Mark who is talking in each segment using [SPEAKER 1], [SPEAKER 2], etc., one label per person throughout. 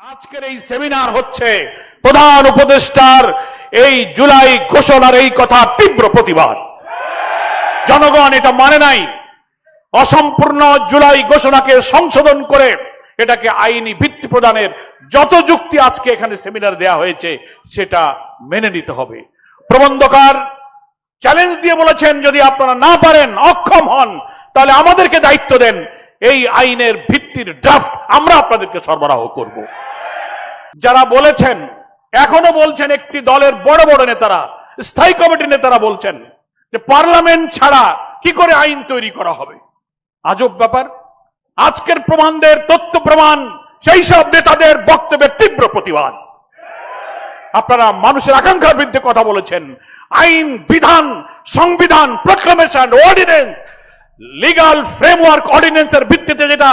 [SPEAKER 1] আজকের এই সেমিনার হচ্ছে প্রধান উপদেষ্টার এই জুলাই ঘোষণার এই কথা তীব্র প্রতিবাদ। জনগণ এটা মানে নাই। অসম্পূর্ণ জুলাই ঘোষণাকে সংশোধন করে এটাকে আইনি ভিত্তি প্রদানের যত যুক্তি আজকে এখানে সেমিনার দেয়া হয়েছে, সেটা মেনে নিতে হবে। প্রবন্ধকার চ্যালেঞ্জ দিয়ে বলেছেন, যদি আপনারা না পারেন, অক্ষম হন, তাহলে আমাদেরকে দায়িত্ব দেন। এই আইনের ভিত্তির ড্রাফট আমরা আপনাদেরকে সরবরাহ করব। যারা বলেছেন, এখনও বলছেন একটি দলের বড় বড় নেতারা, স্থায়ী কমিটির নেতারা বলছেন যে পার্লামেন্ট ছাড়া কি করে আইন তৈরি করা হবে? আজব ব্যাপার। আজকের প্রমাণদের তথ্য প্রমাণ, সেই সব নেতাদের বক্তব্যের তীব্র প্রতিবাদ। আপনারা মানুষের আকাঙ্ক্ষার বিরুদ্ধে কথা বলেছেন। আইন, বিধান, সংবিধান প্রক্লামেশন অর্ডিনেন্স লিগাল ফ্রেমওয়ার্ক অর্ডিনেন্সের ভিত্তিতে যেটা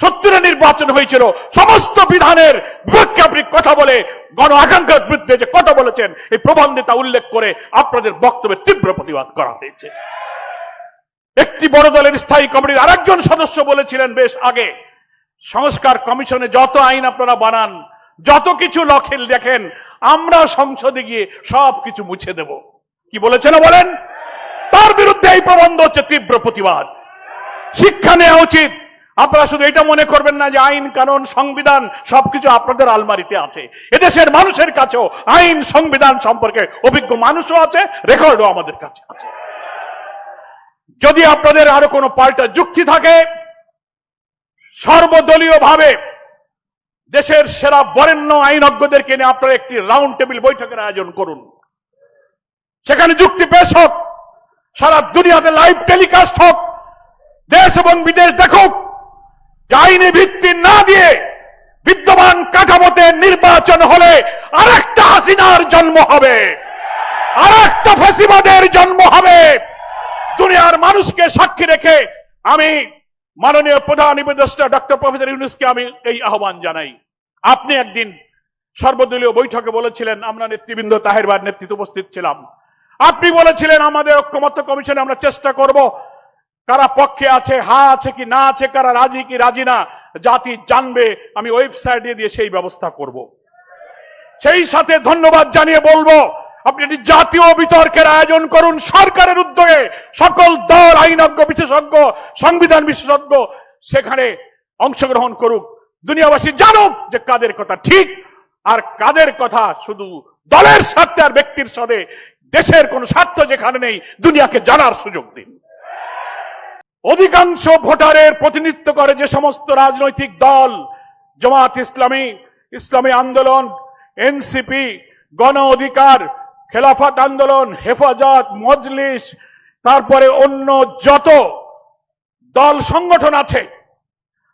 [SPEAKER 1] সত্তরের নির্বাচন হয়েছিল। সমস্ত বিধানের বিপক্ষে আপনি কথা বলে, গণ আকাঙ্ক্ষার বিরুদ্ধে যে কথা বলেছেন, এই প্রবন্ধে তা উল্লেখ করে আপনাদের বক্তব্যের তীব্র প্রতিবাদ করা হয়েছে। একটি বড় দলের স্থায়ী কমিটির আরেকজন সদস্য বলেছিলেন বেশ আগে, সংস্কার কমিশনে যত আইন আপনারা বানান, যত কিছু লক্ষে দেখেন, আমরা সংসদে গিয়ে সব কিছু মুছে দেব। কি বলেছেন বলেন? তার বিরুদ্ধে এই প্রবন্ধ হচ্ছে তীব্র প্রতিবাদ। শিক্ষা নেওয়া উচিত আপনারা শুধু এটা মনে করবেন না যে আইন, কানুন, সংবিধান সবকিছু আপনাদের আলমারিতে আছে। এদেশের মানুষের কাছেও আইন, সংবিধান সম্পর্কে অভিজ্ঞ মানুষও আছে, রেকর্ডও আমাদের কাছে আছে। যদি আপনাদের আরও কোনো পাল্টা যুক্তি থাকে সর্বদলীয় ভাবে দেশের সেরা বরেণ্য আইনজ্ঞদেরকে নিয়ে আপনারা একটি রাউন্ড টেবিল বৈঠকের আয়োজন করুন। সেখানে যুক্তি পেশ হোক, সারা দুনিয়াতে লাইভ টেলিকাস্ট হোক, দেশ এবং বিদেশ দেখুক আইনি ভিত্তি না দিয়ে বিদ্যমান কাঠামোতে নির্বাচন হলে আরেকটা হাসিনার জন্ম হবে। আরেকটা ফাঁসিবাদের জন্ম হবে। দুনিয়ার মানুষকে সাক্ষী রেখে আমি মাননীয় প্রধান উপদেষ্টা ডক্টর প্রফেসর ইউনুসকে আমি এই আহ্বান জানাই। আপনি একদিন সর্বদলীয় বৈঠকে বলেছিলেন, আমরা নেতৃবৃন্দ তাহেরবার নেতৃত্ব উপস্থিত ছিলাম। আপনি বলেছিলেন, আমাদের ঐক্যমত্য কমিশনে আমরা চেষ্টা করব। কারা পক্ষে আছে, হা আছে কি না আছে, কারা রাজি কি রাজি না, জাতি জানবে, আমি ওয়েবসাইটে দিয়ে সেই ব্যবস্থা করব। সেই সাথে ধন্যবাদ জানিয়ে বলব, আপনি একটি জাতীয় বিতর্কের আয়োজন করুন, সরকারের উদ্যোগে সকল দল, আইনজ্ঞ, বিশেষজ্ঞ, সংবিধান বিশেষজ্ঞ, সেখানে অংশগ্রহণ করুক। দুনিয়াবাসী জানুক যে কাদের কথা ঠিক, আর কাদের কথা শুধু দলের স্বার্থে আর ব্যক্তির সাথে দেশের কোন স্বার্থ যেখানে নেই, দুনিয়াকে জানার সুযোগ দিন। অধিকাংশ ভোটারের প্রতিনিধিত্ব করে যে সমস্ত রাজনৈতিক দল জামাত ইসলামী ইসলামী আন্দোলন, এনসিপি, গণ অধিকার, খেলাফত আন্দোলন, হেফাজত, মজলিস, তারপরে অন্য যত দল সংগঠন আছে,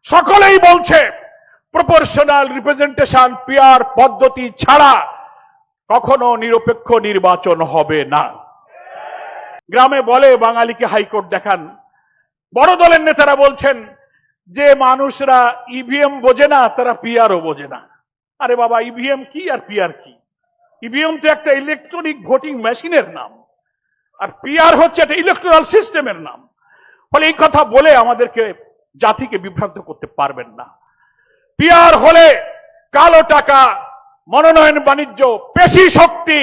[SPEAKER 1] সকলেই বলছে, প্রপোর্শনাল রিপ্রেজেন্টেশন পিয়ার পদ্ধতি ছাড়া কখনো নিরপেক্ষ নির্বাচন হবে না। গ্রামে বলে বাঙালিকে হাইকোর্ট দেখান। বড় দলের নেতারা বলছেন যে মানুষরা ইভিএম বোঝে না, তারা পিআরও বোঝে না। আরে বাবা ইভিএম কি আর পিআর কি? ইভিএম তো একটা ইলেকট্রনিক ভোটিং মেশিনের নাম। আর পিআর হচ্ছে একটা ইলেকট্রাল সিস্টেমের নাম। ফলে এই কথা বলে আমাদেরকে জাতিকে বিভ্রান্ত করতে পারবেন না। পিআর হলে কালো টাকা, মনোনয়ন, বাণিজ্য, পেশি শক্তি,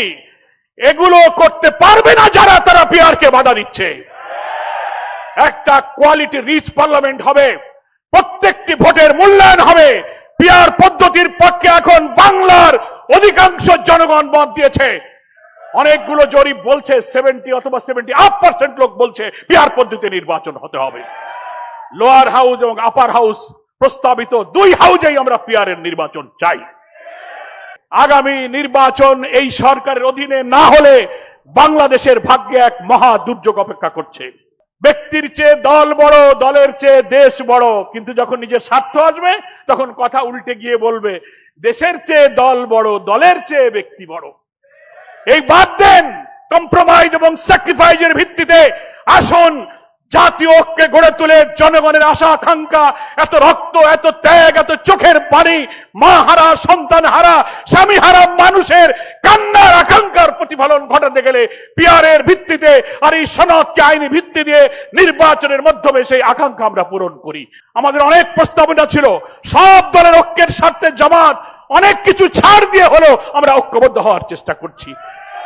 [SPEAKER 1] এগুলো করতে পারবে না যারা, তারা পিআরকে বাধা দিচ্ছে। একটা কোয়ালিটি রিচ পার্লামেন্ট হবে, প্রত্যেকটি ভোটের মূল্যায়ন হবে। পিয়ার পদ্ধতির পক্ষে এখন বাংলার অধিকাংশ জনগণ মত দিয়েছে। অনেকগুলো জরিপ বলছে সেভেন্টি অথবা সেভেন্টি আপ পার্সেন্ট লোক বলছে পিয়ার পদ্ধতি নির্বাচন হতে হবে। লোয়ার হাউস এবং আপার হাউস প্রস্তাবিত দুই হাউজেই আমরা পিয়ারের নির্বাচন চাই। আগামী নির্বাচন এই সরকারের অধীনে না হলে বাংলাদেশের ভাগ্যে এক মহা দুর্যোগ অপেক্ষা করছে। ব্যক্তির চেয়ে দল বড়, দলের চেয়ে দেশ বড়। কিন্তু যখন নিজের স্বার্থ আসবে, তখন কথা উল্টে গিয়ে বলবে, দেশের চেয়ে দল বড়, দলের চেয়ে ব্যক্তি বড়। এই বাদ দেন কম্প্রোমাইজ এবং স্যাক্রিফাইজের ভিত্তিতে আসুন জাতীয় ঐক্যে গড়ে তুলে জনগণের আশা, আকাঙ্ক্ষা, এত রক্ত, এত ত্যাগ, এত চোখের পানি, মা হারা, সন্তান হারা, স্বামী হারা, মানুষের কান্নার, আকাঙ্ক্ষার প্রতিফলন ঘটাতে গেলে পিয়ারের ভিত্তিতে আর এই সনদকে আইনি ভিত্তি দিয়ে নির্বাচনের মাধ্যমে সেই আকাঙ্ক্ষা আমরা পূরণ করি। আমাদের অনেক প্রস্তাবনা ছিল, সব দলের ঐক্যের স্বার্থে জামাত অনেক কিছু ছাড় দিয়ে হলেও আমরা ঐক্যবদ্ধ হওয়ার চেষ্টা করছি।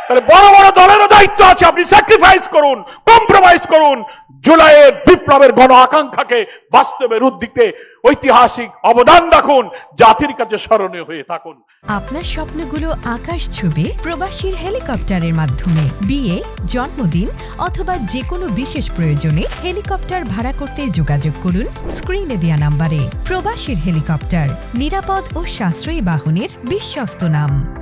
[SPEAKER 1] তাহলে বড় বড় দলেরও দায়িত্ব আছে। আপনি স্যাক্রিফাইস করুন কম্প্রোমাইজ করুন। জুলাইয়ের বিপ্লবের গণ আকাঙ্ক্ষাকে বাস্তবে রূপ দিতে ঐতিহাসিক অবদান রাখুন, জাতির কাছে স্মরণীয় হয়ে থাকুন।
[SPEAKER 2] আপনার স্বপ্নগুলো আকাশ ছুবে প্রবাসীর হেলিকপ্টারের মাধ্যমে। বিয়ে, জন্মদিন অথবা যে কোনো বিশেষ প্রয়োজনে হেলিকপ্টার ভাড়া করতে যোগাযোগ করুন স্ক্রিনে দেওয়া নাম্বারে। প্রবাসীর হেলিকপ্টার, নিরাপদ ও সাশ্রয়ী বাহনের বিশ্বস্ত নাম।